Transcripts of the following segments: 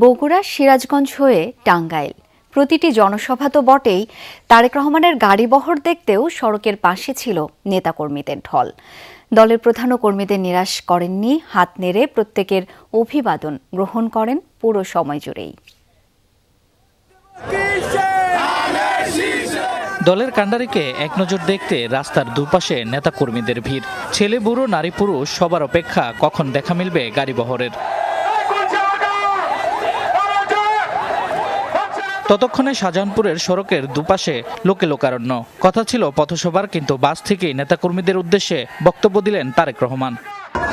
বগুড়া সিরাজগঞ্জ হয়ে টাঙ্গাইল। প্রতিটি জনসভা তো বটেই, তারেক রহমানের গাড়িবহর দেখতেও সড়কের পাশে ছিল নেতাকর্মীদের ঢল। দলের প্রধান কর্মীদের নিরাশ করেননি, হাত নেড়ে প্রত্যেকের অভিবাদন গ্রহণ করেন পুরো সময় জুড়েই। দলের কাণ্ডারিকে এক নজর দেখতে রাস্তার দুপাশে নেতাকর্মীদের ভিড়। ছেলে, বুড়ো, নারী, পুরুষ সবার অপেক্ষা কখন দেখা মিলবে গাড়িবহরের? ততক্ষণে শাহজাহানপুরের সড়কের দুপাশে লোকে লোকারণ্য। কথা ছিল পথসভার কিন্তু বাস থেকেই নেতাকর্মীদের উদ্দেশ্যে বক্তব্য দিলেন তারেক রহমান।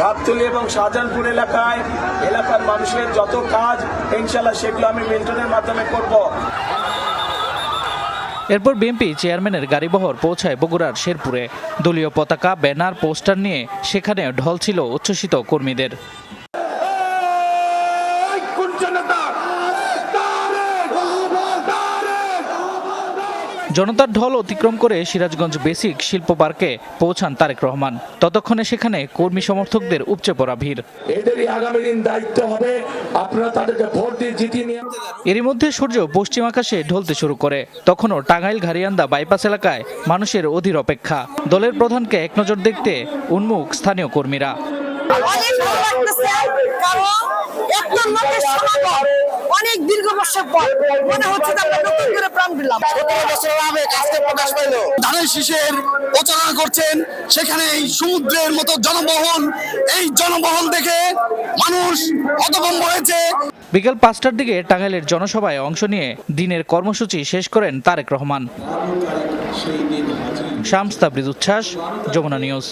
গাবতলী এবং শাহজাহানপুর এলাকায় এলাকার মানুষের যত কাজ ইনশাল্লাহ সেগুলো আমি মিল্টনের মাধ্যমে করব। এরপর বিএনপি চেয়ারম্যানের গাড়িবহর পৌঁছায় বগুড়ার শেরপুরে। দলীয় পতাকা ব্যানার পোস্টার নিয়ে সেখানে ঢল ছিল উচ্ছ্বসিত কর্মীদের। জনতার ঢল অতিক্রম করে সিরাজগঞ্জ বেসিক শিল্প পার্কে পৌঁছান তারেক রহমান। ততক্ষণে সেখানে কর্মী সমর্থকদের উপচে পড়া ভিড়। এদেরই আগামী দিন দায়িত্ব হবে। আপনারা তাদেরকে ভোট দিয়ে জিতিয়ে নিয়ে এরই মধ্যে সূর্য পশ্চিম আকাশে ঢলতে শুরু করে। তখনও টাঙ্গাইল ঘারিয়ান্দা বাইপাস এলাকায় মানুষের অধীর অপেক্ষা। দলের প্রধানকে এক নজর দেখতে উন্মুখ স্থানীয় কর্মীরা। অনেক দীর্ঘ বছর পর মনে হচ্ছে যে আমরা নতুন করে প্রাণ পেলাম ধানের শীষের প্রচারণা করছেন সেখানে এই সমুদ্রের মতো জনবহন এই জনবহন দেখে মানুষ হতভম্ব হয়েছে। বিকেল পাঁচটার দিকে টাঙ্গাইলের জনসভায় অংশ নিয়ে দিনের কর্মসূচি শেষ করেন তারেক রহমান। শামস তাবরিজ উচ্ছ্বাস যমুনা নিউজ।